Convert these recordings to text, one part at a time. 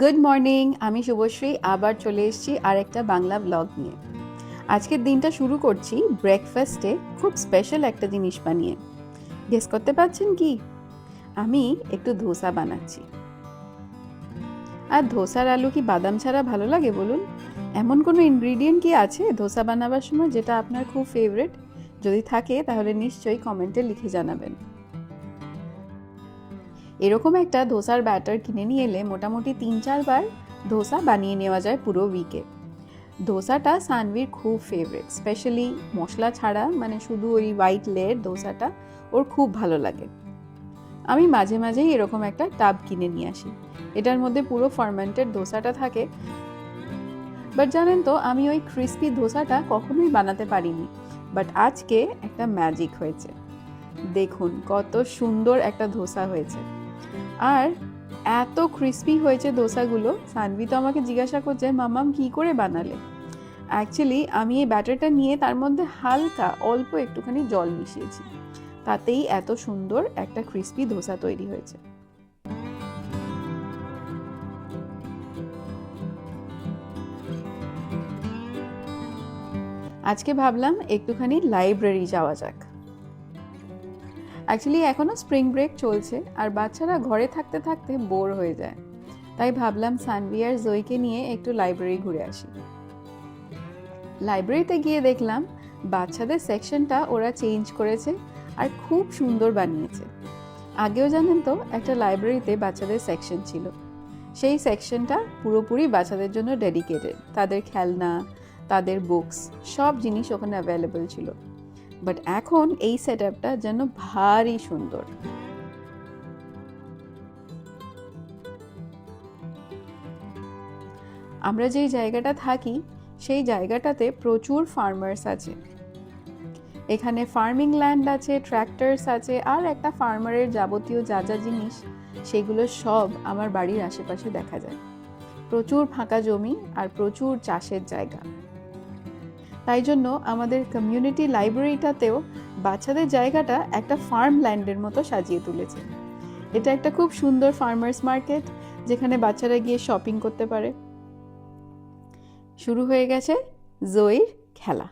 Good morning আমি শুভশ্রী, আবার চলে এসেছি আর একটা বাংলা ব্লগ নিয়ে। আজকের দিনটা শুরু করছি ব্রেকফাস্টে খুব স্পেশাল একটা জিনিস বানিয়ে। গেস করতে পারছেন কি? আমি একটু ধোসা বানাচ্ছি। আর ধোসার আলু কি বাদাম ছাড়া ভালো লাগে বলুন? এমন কোনো ইনগ্রিডিয়েন্ট কি আছে ধোসা বানাবার সময় যেটা আপনার খুব ফেভারেট যদি থাকে তাহলে নিশ্চয়ই কমেন্টে লিখে জানাবেন। এরকম একটা ধোসার ব্যাটার কিনে নিয়ে এলে মোটামুটি তিন চারবার ধোসা বানিয়ে নেওয়া যায় পুরো উইকে ধোসাটা সানভির খুব ফেভারিট স্পেশালি মশলা ছাড়া মানে শুধু ওই হোয়াইট লেয়ার ধোসাটা, ওর খুব ভালো লাগে। আমি মাঝে মাঝেই এরকম একটা টাব কিনে নিয়ে আসি। এটার মধ্যে পুরো ফার্মেন্টেড ধোসাটা থাকে। বাট জানেন তো, আমি ওই ক্রিস্পি ধোসাটা কখনোই বানাতে পারিনি। বাট আজকে একটা ম্যাজিক হয়েছে। দেখুন কত সুন্দর একটা ধোসা হয়েছে। আর এত ক্রিস্পি হয়েছে দোসাগুলো। সানভি তো আমাকে জিজ্ঞাসা করছে মামাম কি করে বানালে? অ্যাকচুয়ালি আমি এই ব্যাটারটা নিয়ে তার মধ্যে হালকা অল্প একটুখানি জল মিশিয়েছি। তাতেই এত সুন্দর একটা ক্রিস্পি ধোসা তৈরি হয়েছে। আজকে ভাবলাম একটুখানি লাইব্রেরি যাওয়া যাক। অ্যাকচুয়ালি এখনও স্প্রিং ব্রেক চলছে, আর বাচ্চারা ঘরে থাকতে থাকতে বোর হয়ে যায়। তাই ভাবলাম সানভি আর জয়কে নিয়ে একটু লাইব্রেরি ঘুরে আসি। লাইব্রেরিতে গিয়ে দেখলাম বাচ্চাদের সেকশনটা ওরা চেঞ্জ করেছে আর খুব সুন্দর বানিয়েছে। আগেও জানেন তো, একটা লাইব্রেরিতে বাচ্চাদের সেকশন ছিল। সেই সেকশনটা পুরোপুরি বাচ্চাদের জন্য ডেডিকেটেড তাদের খেলনা, তাদের বুকস সব জিনিস ওখানে অ্যাভেলেবল ছিল। বাট এখন এই সেট আপটা যেন ভারী সুন্দর। আমরা যেই জায়গাটা থাকি, সেই জায়গাটাতে প্রচুর ফার্মার্স আছে। এখানে ফার্মিং ল্যান্ড আছে ট্র্যাক্টরস আছে, আর একটা ফার্মারের যাবতীয় যা যা জিনিস, সেগুলো সব আমার বাড়ির আশেপাশে দেখা যায়। প্রচুর ফাঁকা জমি আর প্রচুর চাষের জায়গা। তাই জন্য আমাদের কমিউনিটি লাইব্রেরিটাতেও বাচ্চাদের জায়গাটা একটা ফার্ম ল্যান্ডের মতো সাজিয়ে তুলেছে। এটা একটা খুব সুন্দর ফার্মার্স মার্কেট যেখানে বাচ্চারা গিয়ে শপিং করতে পারে। শুরু হয়ে গেছে জয়ীর খেলা।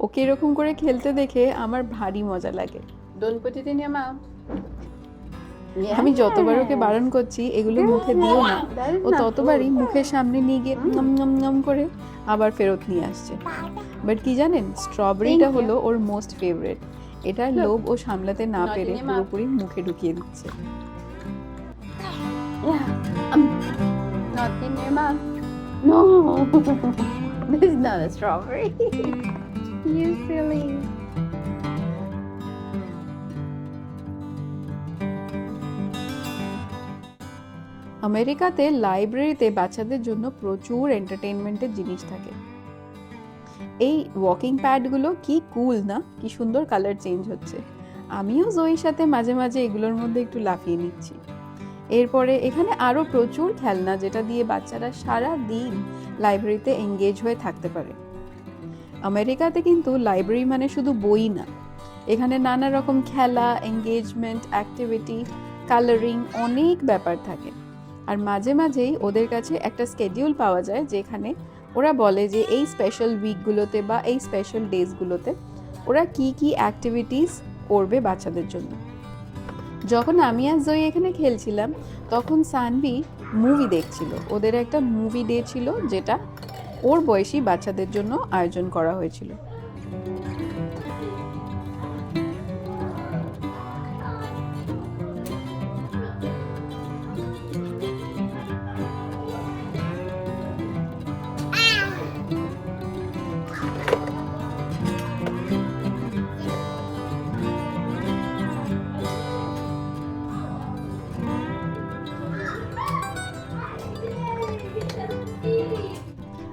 ওকে এরকম করে খেলতে দেখে আমার ভারী মজা লাগে। In your mouth. আমি যতবার ওকে বারণ করছি এগুলো মুখে দিও না ও ততবারই মুখের সামনে নিয়ে গিয়ে নম নম নম করে আবার ফেরত নিয়ে আসছে বাট কি জানেন স্ট্রবেরিটা হলো ওর মোস্ট ফেভারিট এটার লোভ ও সামলাতে না পেরে. পুরোপুরি মুখে ঢুকিয়ে দিচ্ছে. Um. No. this is not a strawberry. you silly. আমেরিকাতে লাইব্রেরিতে বাচ্চাদের জন্য প্রচুর এন্টারটেনমেন্টের জিনিস থাকে। এই ওয়াকিং প্যাডগুলো কি কুল না? কি সুন্দর কালার চেঞ্জ হচ্ছে। আমিও জয়ীর সাথে মাঝে মাঝে এগুলোর মধ্যে একটু লাফিয়ে নিচ্ছি। এরপরে এখানে আরও প্রচুর খেলনা যেটা দিয়ে বাচ্চারা সারা দিন লাইব্রেরিতে এঙ্গেজ হয়ে থাকতে পারে। আমেরিকাতে কিন্তু লাইব্রেরি মানে শুধু বই না। এখানে নানা রকম খেলা এঙ্গেজমেন্ট অ্যাক্টিভিটি কালারিং অনেক ব্যাপার থাকে। আর মাঝে মাঝেই ওদের কাছে একটা স্কেডিউল পাওয়া যায় যেখানে ওরা বলে যে এই স্পেশাল উইকগুলোতে বা এই স্পেশাল ডেজগুলোতে ওরা কি কি অ্যাক্টিভিটিস করবে বাচ্চাদের জন্য। যখন আমি আর জয়ী এখানে খেলছিলাম, তখন সানভি মুভি দেখছিল। ওদের একটা মুভি ডে ছিল যেটা ওর বয়সী বাচ্চাদের জন্য আয়োজন করা হয়েছিল।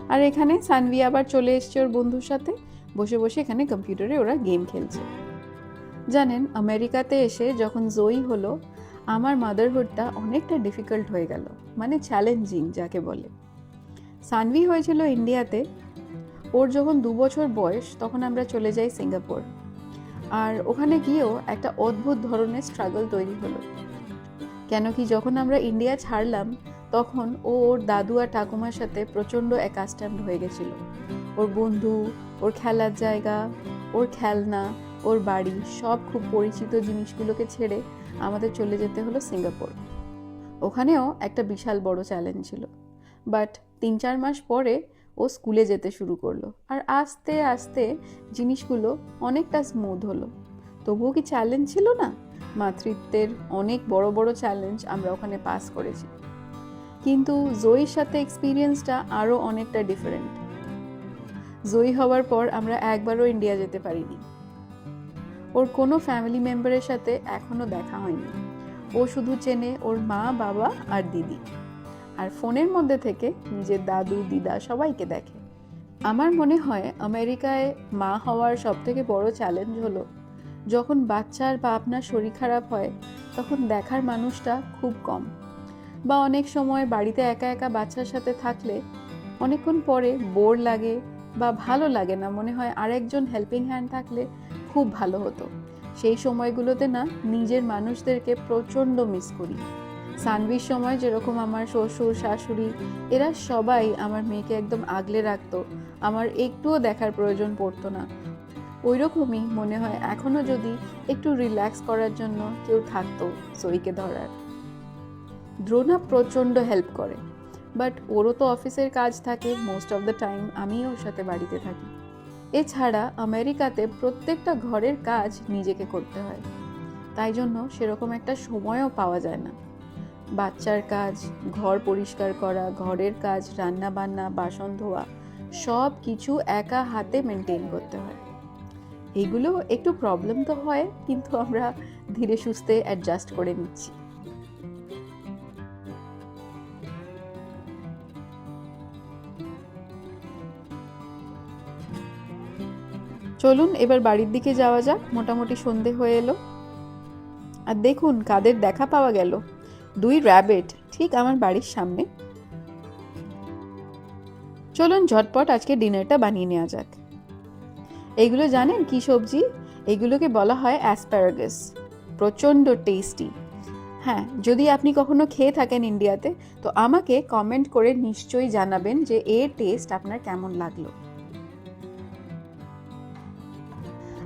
আর এখানে সানভি আবার চলে এসছে ওর বন্ধুর সাথে। বসে বসে এখানে কম্পিউটারে ওরা গেম খেলছে। জানেন, আমেরিকাতে এসে যখন জয়ী হলো, আমার মাদারহুডটা অনেকটা ডিফিকাল্ট হয়ে গেল। মানে চ্যালেঞ্জিং যাকে বলে। সানভি হয়েছিল ইন্ডিয়াতে। ওর যখন দু বছর বয়স, তখন আমরা চলে যাই সিঙ্গাপুর। আর ওখানে গিয়েও একটা অদ্ভুত ধরনের স্ট্রাগল তৈরি হলো। কেন কি যখন আমরা ইন্ডিয়া ছাড়লাম তখন ও ওর দাদু আর ঠাকুমার সাথে প্রচণ্ড অ্যাকাস্টামড হয়ে গেছিল। ওর বন্ধু, ওর খেলার জায়গা, ওর খেলনা, ওর বাড়ি, সব খুব পরিচিত জিনিসগুলোকে ছেড়ে আমাদের চলে যেতে হলো সিঙ্গাপুর। ওখানেও একটা বিশাল বড় চ্যালেঞ্জ ছিল। বাট তিন চার মাস পরে ও স্কুলে যেতে শুরু করল। আর আস্তে আস্তে জিনিসগুলো অনেকটা স্মুথ হলো। তবুও কি চ্যালেঞ্জ ছিল না? মাতৃত্বের অনেক বড় বড় চ্যালেঞ্জ আমরা ওখানে পাস করেছি। কিন্তু জয়ীর সাথে এক্সপিরিয়েন্সটা আরও অনেকটা ডিফারেন্ট জয়ী হওয়ার পর আমরা একবারও ইন্ডিয়া যেতে পারিনি। ওর কোনো ফ্যামিলি মেম্বারের সাথে এখনও দেখা হয়নি। ও শুধু চেনে ওর মা, বাবা আর দিদি। আর ফোনের মধ্যে থেকে নিজের দাদু, দিদা সবাইকে দেখে। আমার মনে হয় আমেরিকায় মা হওয়ার সবথেকে বড় চ্যালেঞ্জ হলো, যখন বাচ্চার বা আপনার শরীর খারাপ হয়, তখন দেখার মানুষটা খুব কম। বা অনেক সময় বাড়িতে একা একা বাচ্চার সাথে থাকলে অনেকক্ষণ পরে বোর লাগে বা ভালো লাগে না। মনে হয় আরেকজন হেল্পিং হ্যান্ড থাকলে খুব ভালো হতো। সেই সময়গুলোতে না, নিজের মানুষদেরকে প্রচণ্ড মিস করি। সানভির সময় যেরকম আমার শ্বশুর, শাশুড়ি, এরা সবাই আমার মেয়েকে একদম আগলে রাখতো। আমার একটুও দেখার প্রয়োজন পড়তো না। ওই রকমই মনে হয় এখনও যদি একটু রিল্যাক্স করার জন্য কেউ থাকতো সইকে ধরার। দ্রোণা প্রচণ্ড হেল্প করে। বাট ওরও তো অফিসের কাজ থাকে মোস্ট অফ দ্য টাইম আমিও ওর সাথে বাড়িতে থাকি। এছাড়া আমেরিকাতে প্রত্যেকটা ঘরের কাজ নিজেকে করতে হয়। তাই জন্য সেরকম একটা সময়ও পাওয়া যায় না। বাচ্চার কাজ, ঘর পরিষ্কার করা, ঘরের কাজ রান্না বান্না বাসন ধোয়া, সব কিছু একা হাতে মেনটেন করতে হয়। এগুলো একটু প্রবলেম তো হয়, কিন্তু আমরা ধীরে সুস্থে অ্যাডজাস্ট করে নিচ্ছি। চলুন, এবার বাড়ির দিকে যাওয়া যাক। মোটামুটি সন্ধে হয়ে এলো। আর দেখুন, কাদের দেখা পাওয়া গেল। দুই র্যাবেট ঠিক আমার বাড়ির সামনে। চলুন, ঝটপট আজকে ডিনারটা বানিয়ে নেওয়া যাক। এইগুলো জানেন কি সবজি? এগুলোকে বলা হয় অ্যাসপ্যারাগাস প্রচণ্ড টেস্টি হ্যাঁ যদি আপনি কখনো খেয়ে থাকেন ইন্ডিয়াতে তো আমাকে কমেন্ট করে নিশ্চয়ই জানাবেন যে এর টেস্ট আপনার কেমন লাগল।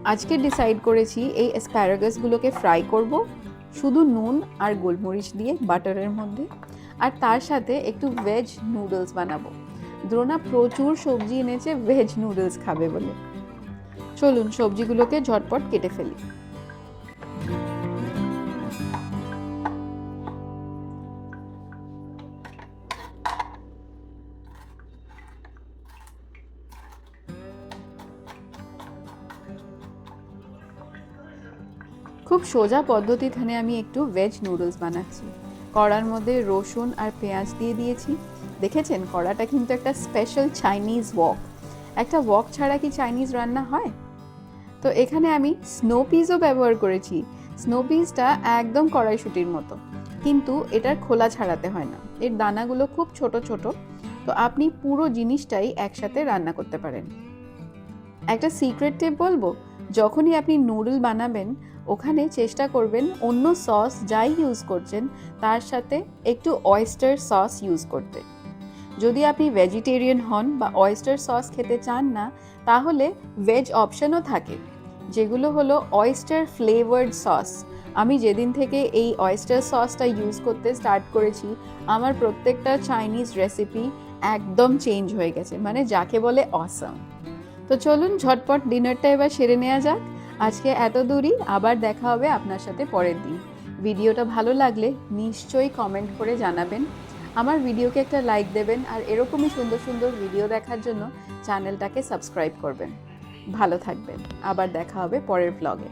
আজকে ডিসাইড করেছি এই অ্যাসপ্যারাগাসগুলোকে ফ্রাই করব। শুধু নুন আর গোলমরিচ দিয়ে বাটারের মধ্যে। আর তার সাথে একটু ভেজ নুডলস বানাবো। দ্রোনা প্রচুর সবজি এনেছে ভেজ নুডলস খাবে বলে। চলুন সবজিগুলোকে ঝটপট কেটে ফেলি। সোজা পদ্ধতি পদ্ধতিখানে আমি একটু ভেজ নুডলস বানাচ্ছি। কড়ার মধ্যে রসুন আর পেঁয়াজ দিয়ে দিয়েছি। দেখেছেন? কড়াটা কিন্তু একটা স্পেশাল চাইনিজ ওয়াক একটা ওয়াক ছাড়া কি চাইনিজ রান্না হয়? তো এখানে আমি স্নো পিসও ব্যবহার করেছি। স্নো পিসটা একদম কড়াইশুটির মতো। কিন্তু এটার খোলা ছাড়াতে হয় না। এর দানাগুলো খুব ছোট ছোট। তো আপনি পুরো জিনিসটাই একসাথে রান্না করতে পারেন। একটা সিক্রেট টিপ বলব? যখনই আপনি নুডল বানাবেন ওখানে চেষ্টা করবেন অন্য সস যাই ইউজ করছেন, তার সাথে একটু অয়েস্টার সস ইউজ করতে। যদি আপনি ভেজিটেরিয়ান হন বা অয়েস্টার সস খেতে চান না, তাহলে ভেজ অপশনও থাকে, যেগুলো হলো অয়েস্টার ফ্লেভার্ড সস আমি যেদিন থেকে এই অয়েস্টার সসটা ইউজ করতে স্টার্ট করেছি, আমার প্রত্যেকটা চাইনিজ রেসিপি একদম চেঞ্জ হয়ে গেছে মানে যাকে বলে অসাম তো চলুন ঝটপট ডিনারটা এবার সেরে নেওয়া যাক। আজকে এত দূরই আবার দেখা হবে আপনার সাথে পরের দিন। ভিডিওটা ভালো লাগলে নিশ্চয়ই কমেন্ট করে জানাবেন। আমার ভিডিওকে একটা লাইক দেবেন আর এরকমই সুন্দর সুন্দর ভিডিও দেখার জন্য চ্যানেলটাকে সাবস্ক্রাইব করবেন। ভালো থাকবেন। আবার দেখা হবে পরের ব্লগে